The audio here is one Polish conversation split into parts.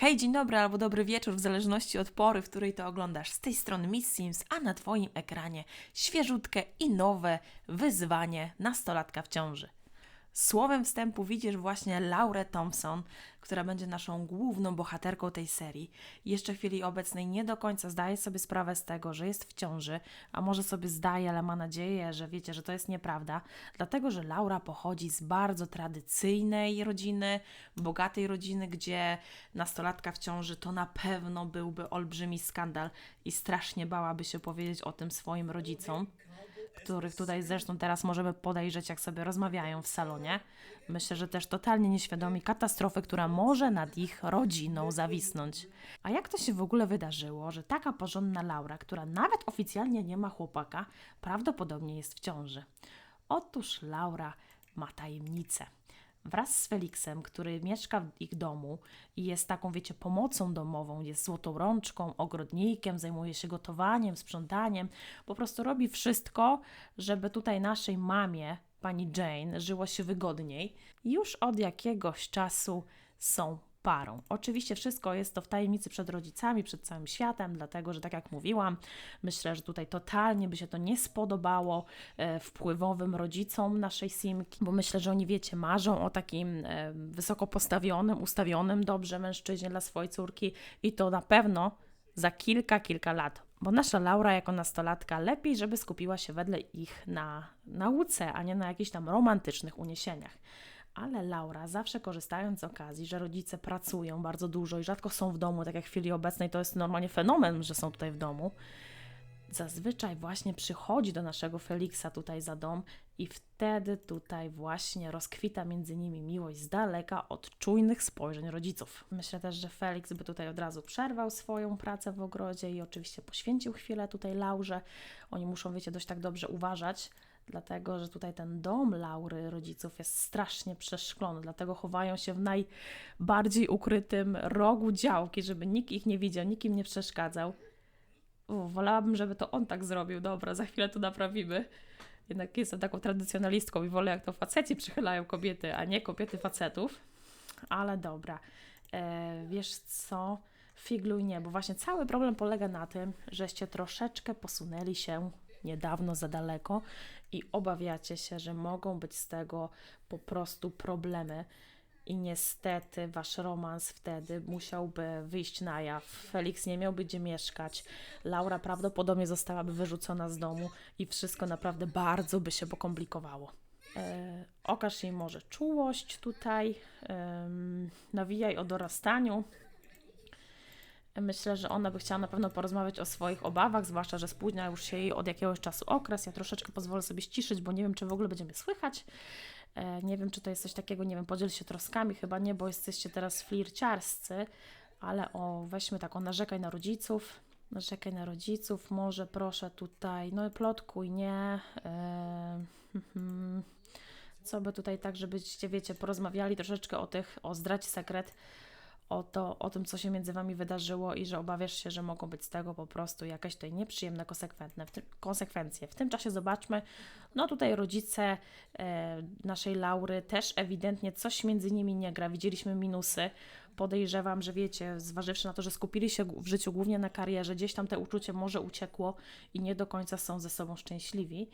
Hej, dzień dobry albo dobry wieczór, w zależności od pory, w której to oglądasz. Z tej strony Miss Sims, a na Twoim ekranie świeżutkie i nowe wyzwanie nastolatka w ciąży. Słowem wstępu widzisz właśnie Laurę Thompson, która będzie naszą główną bohaterką tej serii. Jeszcze w chwili obecnej nie do końca zdaje sobie sprawę z tego, że jest w ciąży, a może sobie zdaje, ale ma nadzieję, że wiecie, że to jest nieprawda, dlatego że Laura pochodzi z bardzo tradycyjnej rodziny, bogatej rodziny, gdzie nastolatka w ciąży to na pewno byłby olbrzymi skandal i strasznie bałaby się powiedzieć o tym swoim rodzicom których tutaj zresztą teraz możemy podejrzeć, jak sobie rozmawiają w salonie. Myślę, że też totalnie nieświadomi katastrofy, która może nad ich rodziną zawisnąć. A jak to się w ogóle wydarzyło, że taka porządna Laura, która nawet oficjalnie nie ma chłopaka, prawdopodobnie jest w ciąży? Otóż Laura ma tajemnicę wraz z Feliksem, który mieszka w ich domu i jest taką, wiecie, pomocą domową, jest złotą rączką, ogrodnikiem, zajmuje się gotowaniem, sprzątaniem, po prostu robi wszystko, żeby tutaj naszej mamie, pani Jane, żyło się wygodniej. Już od jakiegoś czasu są parą. Oczywiście wszystko jest to w tajemnicy przed rodzicami, przed całym światem, dlatego że tak jak mówiłam, myślę, że tutaj totalnie by się to nie spodobało e, wpływowym rodzicom naszej Simki, bo myślę, że oni wiecie, marzą o takim e, wysoko postawionym, ustawionym dobrze mężczyźnie dla swojej córki i to na pewno za kilka, kilka lat. Bo nasza Laura jako nastolatka lepiej, żeby skupiła się wedle ich na nauce, a nie na jakichś tam romantycznych uniesieniach ale Laura, zawsze korzystając z okazji, że rodzice pracują bardzo dużo i rzadko są w domu, tak jak w chwili obecnej to jest normalnie fenomen, że są tutaj w domu, zazwyczaj właśnie przychodzi do naszego Feliksa tutaj za dom i wtedy tutaj właśnie rozkwita między nimi miłość z daleka od czujnych spojrzeń rodziców. Myślę też, że Felix by tutaj od razu przerwał swoją pracę w ogrodzie i oczywiście poświęcił chwilę tutaj Laurze. Oni muszą, wiecie, dość tak dobrze uważać, dlatego że tutaj ten dom Laury rodziców jest strasznie przeszklony, dlatego chowają się w najbardziej ukrytym rogu działki, żeby nikt ich nie widział, nikim nie przeszkadzał. U, wolałabym, żeby to on tak zrobił. Dobra, za chwilę to naprawimy. Jednak jestem taką tradycjonalistką i wolę, jak to faceci przychylają kobiety, a nie kobiety facetów. Ale dobra. E, wiesz co? Figluj nie, bo właśnie cały problem polega na tym, żeście troszeczkę posunęli się niedawno za daleko i obawiacie się, że mogą być z tego po prostu problemy. I niestety wasz romans wtedy musiałby wyjść na jaw. Felix nie miałby gdzie mieszkać. Laura prawdopodobnie zostałaby wyrzucona z domu i wszystko naprawdę bardzo by się pokomplikowało. E, okaż jej może czułość tutaj, e, nawijaj o dorastaniu, Myślę, że ona by chciała na pewno porozmawiać o swoich obawach, zwłaszcza, że spóźnia już się jej od jakiegoś czasu okres. Ja troszeczkę pozwolę sobie ściszyć, bo nie wiem, czy w ogóle będziemy słychać. E, nie wiem, czy to jest coś takiego, nie wiem, podziel się troskami, chyba nie, bo jesteście teraz flirciarscy, ale o, weźmy tak, o narzekaj na rodziców. Narzekaj na rodziców, może proszę tutaj, no plotkuj, nie. E, co by tutaj tak, żebyście, wiecie, porozmawiali troszeczkę o tych, o zdrać sekret o, to, o tym, co się między Wami wydarzyło i że obawiasz się, że mogą być z tego po prostu jakieś tutaj nieprzyjemne konsekwentne, w tym, konsekwencje. W tym czasie zobaczmy, no tutaj rodzice e, naszej Laury też ewidentnie coś między nimi nie gra. Widzieliśmy minusy. Podejrzewam, że wiecie, zważywszy na to, że skupili się w życiu głównie na karierze, gdzieś tam te uczucie może uciekło i nie do końca są ze sobą szczęśliwi.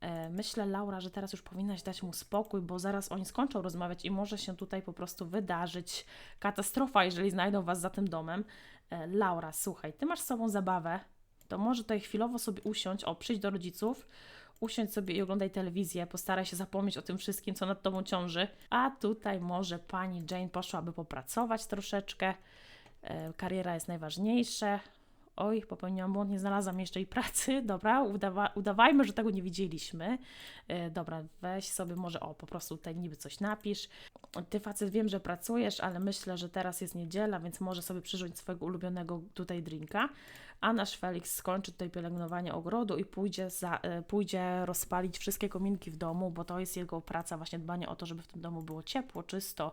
E, myślę, Laura, że teraz już powinnaś dać mu spokój, bo zaraz oni skończą rozmawiać i może się tutaj po prostu wydarzyć katastrofa, jeżeli znajdą was za tym domem. E, Laura, słuchaj, ty masz z sobą zabawę, to może tutaj chwilowo sobie usiąść, o, przyjdź do rodziców, usiądź sobie i oglądaj telewizję, postaraj się zapomnieć o tym wszystkim, co nad tobą ciąży. A tutaj może pani Jane poszłaby popracować troszeczkę. E, kariera jest najważniejsza oj, popełniłam błąd, nie znalazłam jeszcze jej pracy, dobra, udawa udawajmy, że tego nie widzieliśmy. E, dobra, weź sobie może, o, po prostu tutaj niby coś napisz. Ty facet wiem, że pracujesz, ale myślę, że teraz jest niedziela, więc może sobie przyrządź swojego ulubionego tutaj drinka, a nasz Felix skończy tutaj pielęgnowanie ogrodu i pójdzie, za, e, pójdzie rozpalić wszystkie kominki w domu, bo to jest jego praca, właśnie dbanie o to, żeby w tym domu było ciepło, czysto,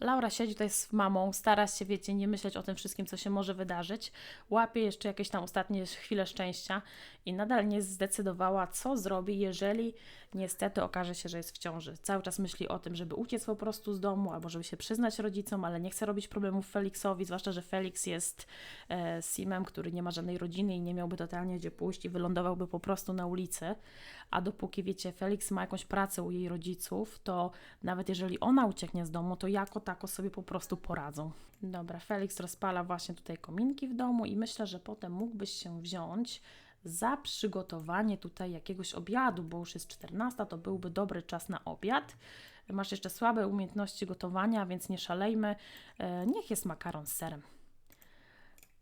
Laura siedzi tutaj z mamą, stara się, wiecie, nie myśleć o tym wszystkim, co się może wydarzyć. Łapie jeszcze jakieś tam ostatnie chwile szczęścia i nadal nie zdecydowała, co zrobi, jeżeli niestety okaże się, że jest w ciąży. Cały czas myśli o tym, żeby uciec po prostu z domu albo żeby się przyznać rodzicom, ale nie chce robić problemów Felixowi, zwłaszcza, że Felix jest e, Simem, który nie ma żadnej rodziny i nie miałby totalnie gdzie pójść i wylądowałby po prostu na ulicy. A dopóki, wiecie, Felix ma jakąś pracę u jej rodziców, to nawet jeżeli ona ucieknie z domu, to jako tako sobie po prostu poradzą. Dobra, Felix rozpala właśnie tutaj kominki w domu i myślę, że potem mógłbyś się wziąć za przygotowanie tutaj jakiegoś obiadu, bo już jest 14, to byłby dobry czas na obiad. Masz jeszcze słabe umiejętności gotowania, więc nie szalejmy. E, niech jest makaron z serem.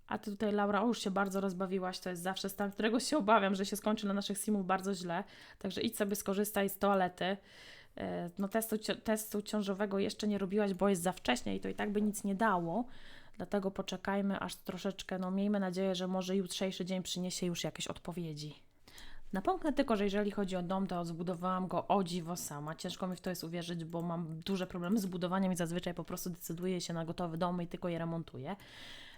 A ty tutaj, Laura, już się bardzo rozbawiłaś. To jest zawsze stan, którego się obawiam, że się skończy na naszych simów bardzo źle. Także idź sobie skorzystaj z toalety. E, No, testu, testu ciążowego jeszcze nie robiłaś, bo jest za wcześnie i to i tak by nic nie dało. Dlatego poczekajmy aż troszeczkę, no miejmy nadzieję, że może jutrzejszy dzień przyniesie już jakieś odpowiedzi. Napomknę tylko, że jeżeli chodzi o dom, to zbudowałam go o dziwo sama. Ciężko mi w to jest uwierzyć, bo mam duże problemy z budowaniem i zazwyczaj po prostu decyduję się na gotowy dom i tylko je remontuję.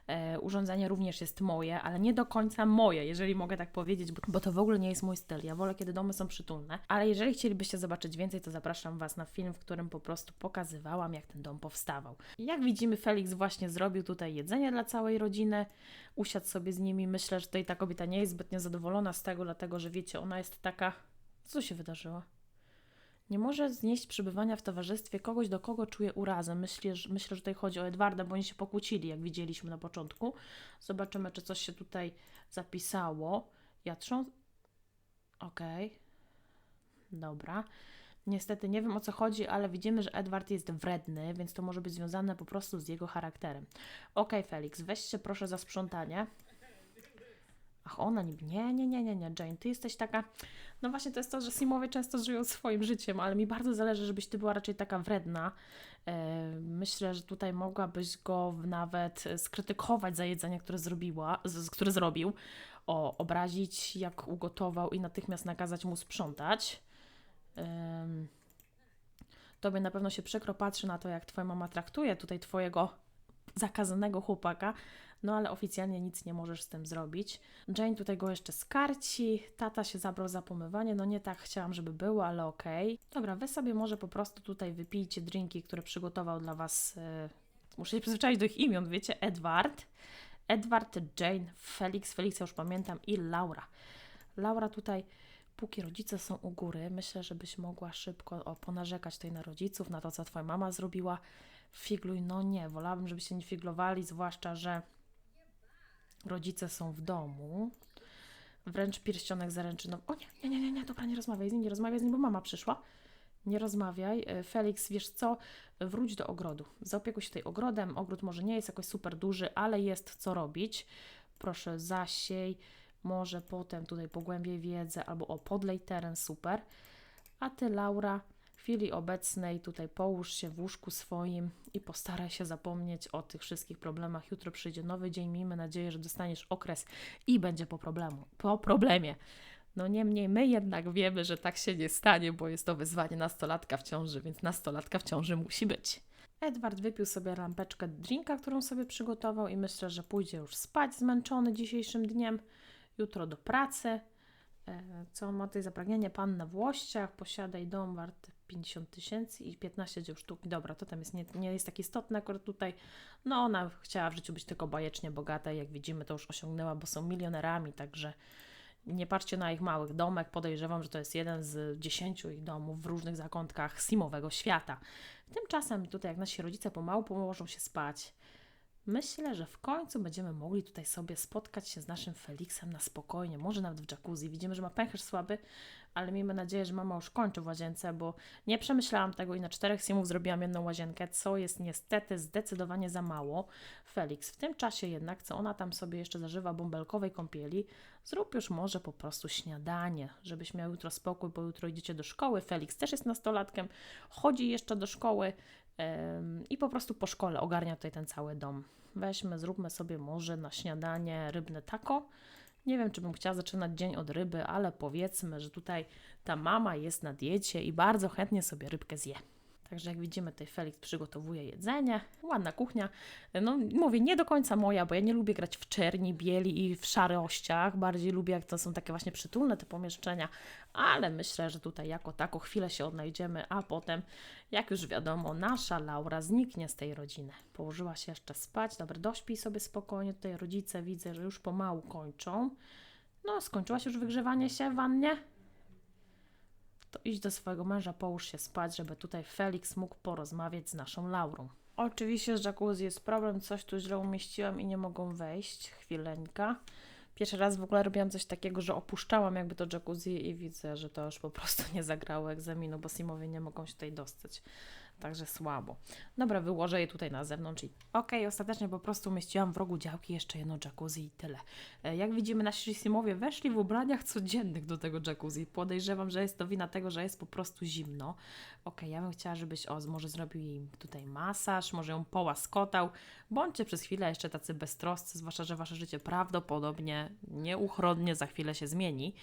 E, urządzenie również jest moje, ale nie do końca moje, jeżeli mogę tak powiedzieć, bo, bo to w ogóle nie jest mój styl. Ja wolę, kiedy domy są przytulne. Ale jeżeli chcielibyście zobaczyć więcej, to zapraszam Was na film, w którym po prostu pokazywałam, jak ten dom powstawał. Jak widzimy, Felix właśnie zrobił tutaj jedzenie dla całej rodziny, usiadł sobie z nimi. Myślę, że tutaj ta kobieta nie jest zbytnio zadowolona z tego, dlatego że wiecie, ona jest taka. Co się wydarzyło? Nie może znieść przebywania w towarzystwie kogoś, do kogo czuje urazę. Myślę, że, myślę, że tutaj chodzi o Edwarda, bo oni się pokłócili, jak widzieliśmy na początku. Zobaczymy, czy coś się tutaj zapisało. Ja trząs... Okej. Dobra. Niestety nie wiem o co chodzi, ale widzimy, że Edward jest wredny, więc to może być związane po prostu z jego charakterem. Okej, Felix, weź się proszę za sprzątanie. Ach, ona niby. Nie, nie, nie, nie, nie, Jane, ty jesteś taka. No właśnie, to jest to, że Simowie często żyją swoim życiem, ale mi bardzo zależy, żebyś ty była raczej taka wredna. E, myślę, że tutaj mogłabyś go nawet skrytykować za jedzenie, które zrobiła, które zrobił, o, obrazić, jak ugotował i natychmiast nakazać mu sprzątać. Tobie na pewno się przykro patrzy na to, jak twoja mama traktuje tutaj twojego zakazanego chłopaka, no ale oficjalnie nic nie możesz z tym zrobić. Jane tutaj go jeszcze skarci, tata się zabrał za pomywanie, no nie tak chciałam, żeby było, ale okej. Dobra, wy sobie może po prostu tutaj wypijcie drinki, które przygotował dla was, e, muszę się przyzwyczaić do ich imion, wiecie, Edward. Edward, Jane, Felix, Felix ja już pamiętam i Laura. Laura tutaj, póki rodzice są u góry, myślę, żebyś mogła szybko o, ponarzekać tutaj na rodziców, na to, co twoja mama zrobiła. Figluj, no nie, wolałabym, żebyście nie figlowali, zwłaszcza, że rodzice są w domu. Wręcz pierścionek zaręczynowy. O nie, nie, nie, nie, nie, dobra, nie rozmawiaj z nim, nie rozmawiaj z nim, bo mama przyszła. Nie rozmawiaj. E, Felix, wiesz co? Wróć do ogrodu. Zaopiekuj się tutaj ogrodem. Ogród może nie jest jakoś super duży, ale jest co robić. Proszę, zasiej. Może potem tutaj pogłębiej wiedzę albo o podlej teren, super. A ty, Laura, chwili obecnej tutaj połóż się w łóżku swoim i postaraj się zapomnieć o tych wszystkich problemach. Jutro przyjdzie nowy dzień. Miejmy nadzieję, że dostaniesz okres i będzie po problemu, po problemie. No niemniej my jednak wiemy, że tak się nie stanie, bo jest to wyzwanie nastolatka w ciąży, więc nastolatka w ciąży musi być. Edward wypił sobie lampeczkę drinka, którą sobie przygotował i myślę, że pójdzie już spać zmęczony dzisiejszym dniem. Jutro do pracy. E, Co ma tutaj za pragnienie? Pan na Włościach, posiadaj dom wart 50 tysięcy i 15 dzieł sztuk. Dobra, to tam jest nie, nie jest tak istotne akurat tutaj. No ona chciała w życiu być tylko bajecznie bogata i jak widzimy to już osiągnęła, bo są milionerami, także nie patrzcie na ich małych domek. Podejrzewam, że to jest jeden z dziesięciu ich domów w różnych zakątkach simowego świata. Tymczasem tutaj jak nasi rodzice pomału położą się spać, Myślę, że w końcu będziemy mogli tutaj sobie spotkać się z naszym Felixem na spokojnie, może nawet w jacuzzi. Widzimy, że ma pęcherz słaby, ale miejmy nadzieję, że mama już kończy w łazience, bo nie przemyślałam tego i na czterech simów zrobiłam jedną łazienkę, co jest niestety zdecydowanie za mało. Felix, w tym czasie jednak, co ona tam sobie jeszcze zażywa bąbelkowej kąpieli, zrób już może po prostu śniadanie, żebyś miał jutro spokój, bo jutro idziecie do szkoły. Felix też jest nastolatkiem, chodzi jeszcze do szkoły, i po prostu po szkole ogarnia tutaj ten cały dom. Weźmy, zróbmy sobie może na śniadanie rybne taco. Nie wiem, czy bym chciała zaczynać dzień od ryby, ale powiedzmy, że tutaj ta mama jest na diecie i bardzo chętnie sobie rybkę zje. Także jak widzimy, tutaj Felix przygotowuje jedzenie. Ładna kuchnia. No mówię, nie do końca moja, bo ja nie lubię grać w czerni, bieli i w szarościach. Bardziej lubię, jak to są takie właśnie przytulne te pomieszczenia. Ale myślę, że tutaj jako tako chwilę się odnajdziemy, a potem, jak już wiadomo, nasza Laura zniknie z tej rodziny. Położyła się jeszcze spać. Dobra, dośpij sobie spokojnie. Tutaj rodzice widzę, że już pomału kończą. No, skończyłaś już wygrzewanie się w wannie? To idź do swojego męża, połóż się spać, żeby tutaj Felix mógł porozmawiać z naszą Laurą. Oczywiście z jacuzzi jest problem, coś tu źle umieściłam i nie mogą wejść. Chwileńka. Pierwszy raz w ogóle robiłam coś takiego, że opuszczałam jakby to jacuzzi i widzę, że to już po prostu nie zagrało egzaminu, bo Simowie nie mogą się tutaj dostać. Także słabo. Dobra, wyłożę je tutaj na zewnątrz i okej, ostatecznie po prostu umieściłam w rogu działki jeszcze jedno jacuzzi i tyle. E, Jak widzimy, nasi Simowie weszli w ubraniach codziennych do tego jacuzzi. Podejrzewam, że jest to wina tego, że jest po prostu zimno. Okej, ja bym chciała, żebyś o, może zrobił jej tutaj masaż, może ją połaskotał. Bądźcie przez chwilę jeszcze tacy beztroscy, zwłaszcza, że wasze życie prawdopodobnie nieuchronnie za chwilę się zmieni.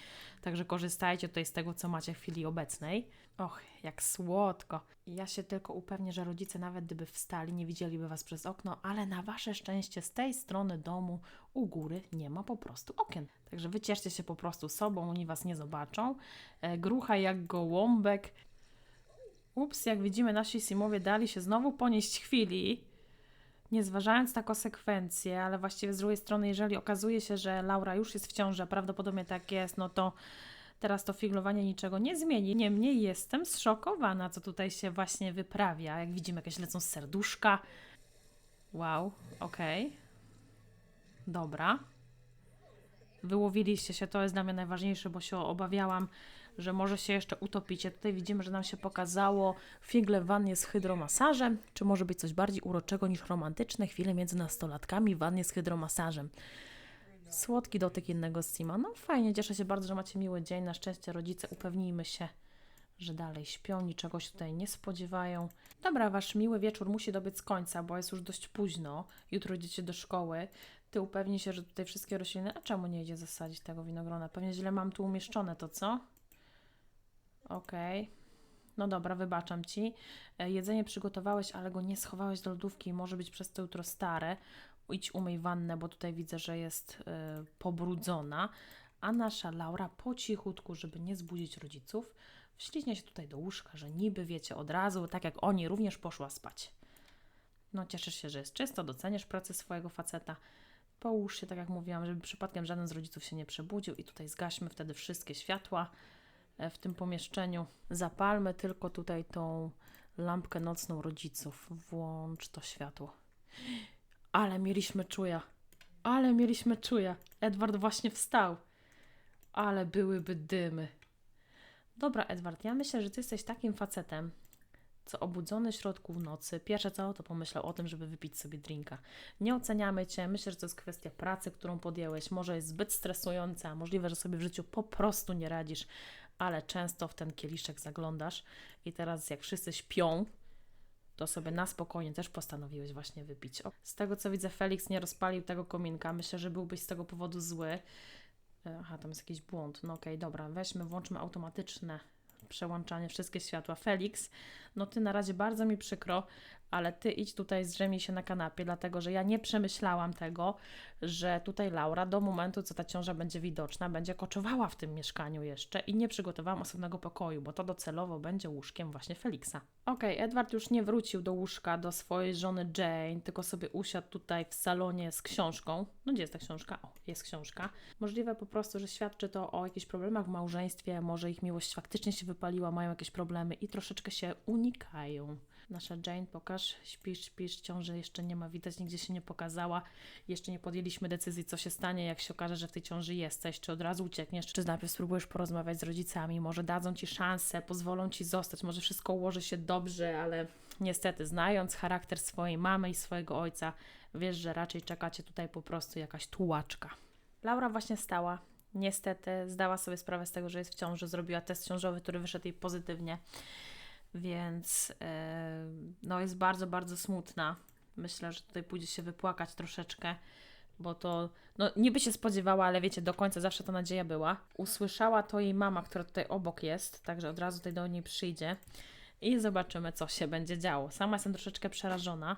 Także korzystajcie tutaj z tego, co macie w chwili obecnej. Och, jak słodko. Ja się tylko upewnię, że rodzice nawet gdyby wstali, nie widzieliby was przez okno, ale na wasze szczęście z tej strony domu u góry nie ma po prostu okien. Także wycieszcie się po prostu sobą, oni was nie zobaczą. E, grucha jak gołąbek. Ups, jak widzimy, nasi Simowie dali się znowu ponieść chwili, nie zważając na konsekwencje, ale właściwie z drugiej strony, jeżeli okazuje się, że Laura już jest w ciąży, a prawdopodobnie tak jest, no to teraz to figlowanie niczego nie zmieni. Niemniej jestem zszokowana, co tutaj się właśnie wyprawia. Jak widzimy, jakieś lecą serduszka. Wow, okej. Dobra. Wyłowiliście się, to jest dla mnie najważniejsze, bo się obawiałam, że może się jeszcze utopicie. Tutaj widzimy, że nam się pokazało figle w wannie z hydromasażem. Czy może być coś bardziej uroczego niż romantyczne chwile między nastolatkami w wannie z hydromasażem? Słodki dotyk innego Sima. No fajnie, cieszę się bardzo, że macie miły dzień. Na szczęście rodzice upewnijmy się, że dalej śpią, niczego się tutaj nie spodziewają. Dobra, wasz miły wieczór musi dobiec końca, bo jest już dość późno. Jutro idziecie do szkoły. Ty upewnij się, że tutaj wszystkie rośliny... A czemu nie idzie zasadzić tego winogrona? Pewnie źle mam tu umieszczone, to co? Okej. No dobra, wybaczam ci. E, Jedzenie przygotowałeś, ale go nie schowałeś do lodówki i może być przez to jutro stare. Idź umyj wannę, bo tutaj widzę, że jest e, pobrudzona. A nasza Laura po cichutku, żeby nie zbudzić rodziców, wśliznie się tutaj do łóżka, że niby wiecie od razu, tak jak oni, również poszła spać. No cieszysz się, że jest czysto, doceniasz pracę swojego faceta. Połóż się, tak jak mówiłam, żeby przypadkiem żaden z rodziców się nie przebudził i tutaj zgaśmy wtedy wszystkie światła e, w tym pomieszczeniu. Zapalmy tylko tutaj tą lampkę nocną rodziców. Włącz to światło. Ale mieliśmy czuja. Ale mieliśmy czuja. Edward właśnie wstał. Ale byłyby dymy. Dobra, Edward, ja myślę, że ty jesteś takim facetem, co obudzony środku w nocy, pierwsze co, to pomyślał o tym, żeby wypić sobie drinka. Nie oceniamy cię, myślę, że to jest kwestia pracy, którą podjęłeś. Może jest zbyt stresująca, możliwe, że sobie w życiu po prostu nie radzisz, ale często w ten kieliszek zaglądasz i teraz jak wszyscy śpią, to sobie na spokojnie też postanowiłeś właśnie wypić. O, Z tego co widzę, Felix nie rozpalił tego kominka. Myślę, że byłbyś z tego powodu zły. E, Aha, tam jest jakiś błąd. No okej, dobra, weźmy, włączmy automatyczne przełączanie, wszystkie światła. Felix, no ty na razie bardzo mi przykro, ale ty idź tutaj, zdrzemnij się na kanapie, dlatego że ja nie przemyślałam tego, że tutaj Laura do momentu, co ta ciąża będzie widoczna, będzie koczowała w tym mieszkaniu jeszcze i nie przygotowałam osobnego pokoju, bo to docelowo będzie łóżkiem właśnie Felixa. Okej, Edward już nie wrócił do łóżka do swojej żony Jane, tylko sobie usiadł tutaj w salonie z książką. No gdzie jest ta książka? O, jest książka. Możliwe po prostu, że świadczy to o jakichś problemach w małżeństwie, może ich miłość faktycznie się wypaliła, mają jakieś problemy i troszeczkę się unikają. Nasza Jane, pokaż, śpisz, śpisz, ciąży jeszcze nie ma, widać, nigdzie się nie pokazała. Jeszcze nie podjęliśmy decyzji, co się stanie, jak się okaże, że w tej ciąży jesteś, czy od razu uciekniesz, czy najpierw spróbujesz porozmawiać z rodzicami, może dadzą ci szansę, pozwolą ci zostać, może wszystko ułoży się dobrze, ale niestety, znając charakter swojej mamy i swojego ojca, wiesz, że raczej czeka cię tutaj po prostu jakaś tułaczka. Laura właśnie stała. Niestety zdała sobie sprawę z tego, że jest w ciąży, zrobiła test ciążowy, który wyszedł jej pozytywnie, więc e, no jest bardzo, bardzo smutna. Myślę, że tutaj pójdzie się wypłakać troszeczkę, bo to, no niby się spodziewała, ale wiecie, do końca zawsze ta nadzieja była. Usłyszała to jej mama, która tutaj obok jest, także od razu tutaj do niej przyjdzie. I zobaczymy, co się będzie działo. Sama jestem troszeczkę przerażona.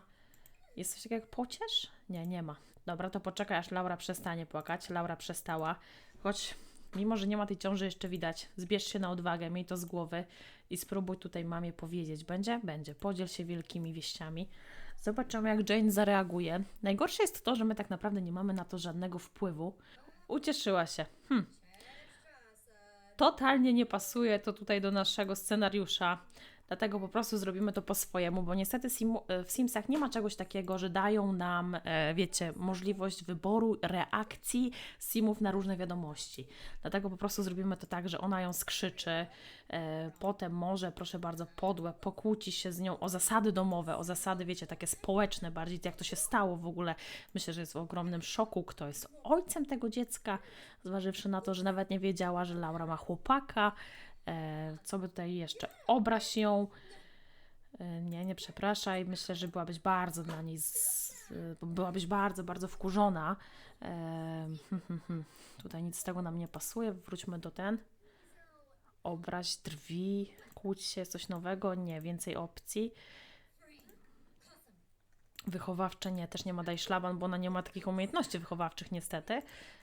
Jest coś takiego jak pociesz? Nie, nie ma. Dobra, to poczekaj, aż Laura przestanie płakać. Laura przestała, choć mimo, że nie ma tej ciąży jeszcze widać, zbierz się na odwagę, miej to z głowy i spróbuj tutaj mamie powiedzieć. Będzie? Będzie. Podziel się wielkimi wieściami. Zobaczymy, jak Jane zareaguje. Najgorsze jest to, że my tak naprawdę nie mamy na to żadnego wpływu. Ucieszyła się. Hm. Totalnie nie pasuje to tutaj do naszego scenariusza. Dlatego po prostu zrobimy to po swojemu, bo niestety e, w Simsach nie ma czegoś takiego, że dają nam, e, wiecie, możliwość wyboru reakcji Simów na różne wiadomości. Dlatego po prostu zrobimy to tak, że ona ją skrzyczy, e, potem może, proszę bardzo, podłe, pokłóci się z nią o zasady domowe, o zasady, wiecie, takie społeczne bardziej, jak to się stało w ogóle. Myślę, że jest w ogromnym szoku, kto jest ojcem tego dziecka, zważywszy na to, że nawet nie wiedziała, że Laura ma chłopaka. E, co by tutaj jeszcze? Obraź ją. E, nie, nie przepraszaj. Myślę, że byłabyś bardzo dla niej. Z, byłabyś bardzo, bardzo wkurzona. E. Tutaj nic z tego nam nie pasuje. Wróćmy do ten. Obraź drwi, kłóć się, coś nowego. Nie, więcej opcji. Wychowawcze nie, też nie ma daj szlaban, bo ona nie ma takich umiejętności wychowawczych niestety.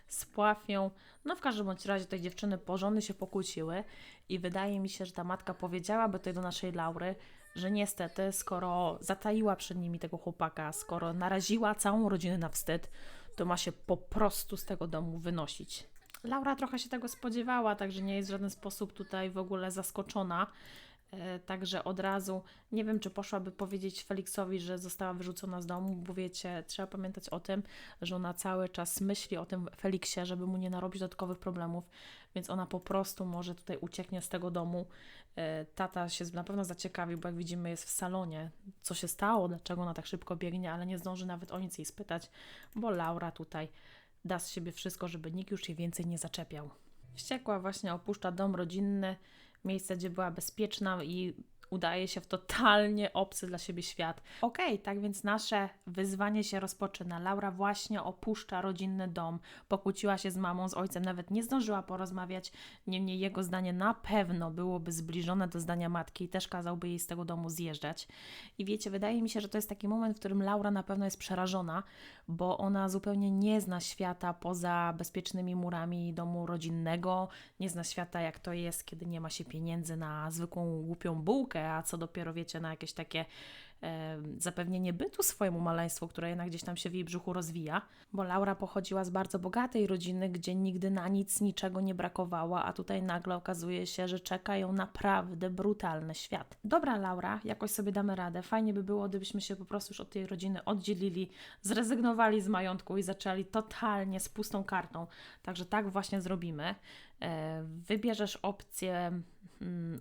Spław ją. No w każdym bądź razie tej dziewczyny porządnie się pokłóciły i wydaje mi się, że ta matka powiedziałaby tutaj do naszej Laury, że niestety, skoro zataiła przed nimi tego chłopaka, skoro naraziła całą rodzinę na wstyd, to ma się po prostu z tego domu wynosić. Laura trochę się tego spodziewała, także nie jest w żaden sposób tutaj w ogóle zaskoczona. E, Także od razu nie wiem, czy poszłaby powiedzieć Feliksowi, że została wyrzucona z domu, bo wiecie, trzeba pamiętać o tym, że ona cały czas myśli o tym Feliksie, żeby mu nie narobić dodatkowych problemów, więc ona po prostu może tutaj ucieknie z tego domu. E, Tata się na pewno zaciekawi, bo jak widzimy, jest w salonie. Co się stało, dlaczego ona tak szybko biegnie, ale nie zdąży nawet o nic jej spytać, bo Laura tutaj da z siebie wszystko, żeby nikt już jej więcej nie zaczepiał. Wściekła właśnie opuszcza dom rodzinny, miejsce, gdzie była bezpieczna i udaje się w totalnie obcy dla siebie świat. Okej, tak więc nasze wyzwanie się rozpoczyna. Laura właśnie opuszcza rodzinny dom, pokłóciła się z mamą, z ojcem, nawet nie zdążyła porozmawiać, niemniej jego zdanie na pewno byłoby zbliżone do zdania matki i też kazałby jej z tego domu zjeżdżać. I wiecie, wydaje mi się, że to jest taki moment, w którym Laura na pewno jest przerażona, bo ona zupełnie nie zna świata poza bezpiecznymi murami domu rodzinnego, nie zna świata, jak to jest, kiedy nie ma się pieniędzy na zwykłą głupią bułkę, a co dopiero wiecie, na jakieś takie e, zapewnienie bytu swojemu maleństwu, które jednak gdzieś tam się w jej brzuchu rozwija, bo Laura pochodziła z bardzo bogatej rodziny, gdzie nigdy na nic, niczego nie brakowało, a tutaj nagle okazuje się, że czeka ją naprawdę brutalny świat. Dobra, Laura, jakoś sobie damy radę. Fajnie by było, gdybyśmy się po prostu już od tej rodziny oddzielili, zrezygnowali z majątku i zaczęli totalnie z pustą kartą. Także tak właśnie zrobimy. E, Wybierzesz opcję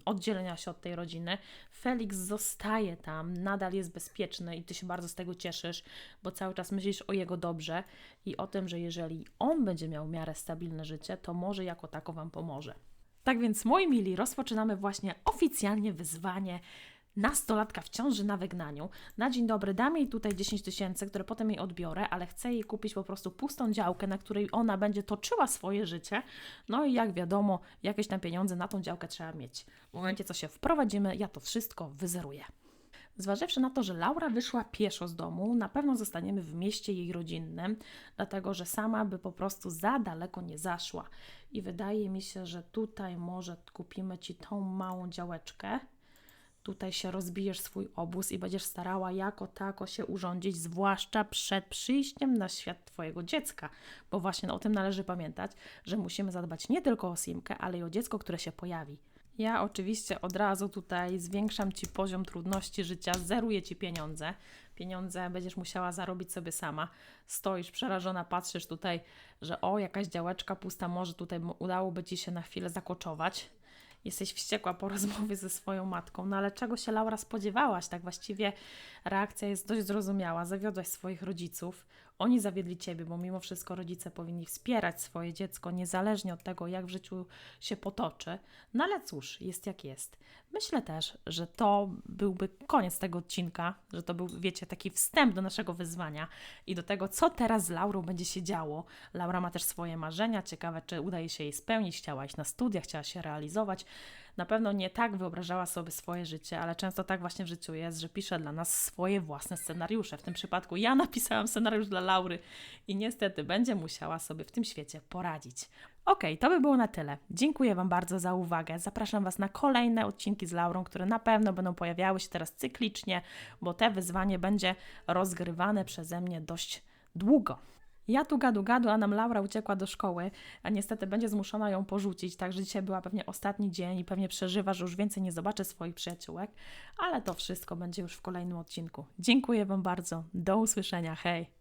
oddzielenia się od tej rodziny. Felix zostaje tam, nadal jest bezpieczny i ty się bardzo z tego cieszysz, bo cały czas myślisz o jego dobrze i o tym, że jeżeli on będzie miał w miarę stabilne życie, to może jako tako wam pomoże. Tak więc, moi mili, rozpoczynamy właśnie oficjalnie wyzwanie nastolatka w ciąży na wygnaniu. Na dzień dobry dam jej tutaj 10 tysięcy, które potem jej odbiorę, ale chcę jej kupić po prostu pustą działkę, na której ona będzie toczyła swoje życie. No i jak wiadomo, jakieś tam pieniądze na tą działkę trzeba mieć. W momencie, co się wprowadzimy, ja to wszystko wyzeruję. Zważywszy na to, że Laura wyszła pieszo z domu, na pewno zostaniemy w mieście jej rodzinnym, dlatego że sama by po prostu za daleko nie zaszła. I wydaje mi się, że tutaj może kupimy ci tą małą działeczkę. Tutaj się rozbijesz swój obóz i będziesz starała jako tako się urządzić, zwłaszcza przed przyjściem na świat Twojego dziecka, bo właśnie o tym należy pamiętać, że musimy zadbać nie tylko o Simkę, ale i o dziecko, które się pojawi. Ja oczywiście od razu tutaj zwiększam Ci poziom trudności życia, zeruję Ci pieniądze. Pieniądze będziesz musiała zarobić sobie sama. Stoisz przerażona, patrzysz tutaj, że o, jakaś działeczka pusta, może tutaj udałoby Ci się na chwilę zakoczować. Jesteś wściekła po rozmowie ze swoją matką, no ale czego się Laura spodziewałaś? Tak właściwie reakcja jest dość zrozumiała. Zawiodłaś swoich rodziców, oni zawiedli ciebie, bo mimo wszystko rodzice powinni wspierać swoje dziecko, niezależnie od tego, jak w życiu się potoczy. No ale cóż, jest jak jest. Myślę też, że to byłby koniec tego odcinka, że to był, wiecie, taki wstęp do naszego wyzwania i do tego, co teraz z Laurą będzie się działo. Laura ma też swoje marzenia, ciekawe, czy udaje się jej spełnić. Chciała iść na studia, chciała się realizować. Na pewno nie tak wyobrażała sobie swoje życie, ale często tak właśnie w życiu jest, że pisze dla nas swoje własne scenariusze. W tym przypadku ja napisałam scenariusz dla Laury i niestety będzie musiała sobie w tym świecie poradzić. Okej, to by było na tyle. Dziękuję Wam bardzo za uwagę. Zapraszam Was na kolejne odcinki z Laurą, które na pewno będą pojawiały się teraz cyklicznie, bo te wyzwanie będzie rozgrywane przeze mnie dość długo. Ja tu gadu gadu, a nam Laura uciekła do szkoły, a niestety będzie zmuszona ją porzucić, także dzisiaj była pewnie ostatni dzień i pewnie przeżywa, że już więcej nie zobaczy swoich przyjaciółek, ale to wszystko będzie już w kolejnym odcinku. Dziękuję Wam bardzo. Do usłyszenia. Hej!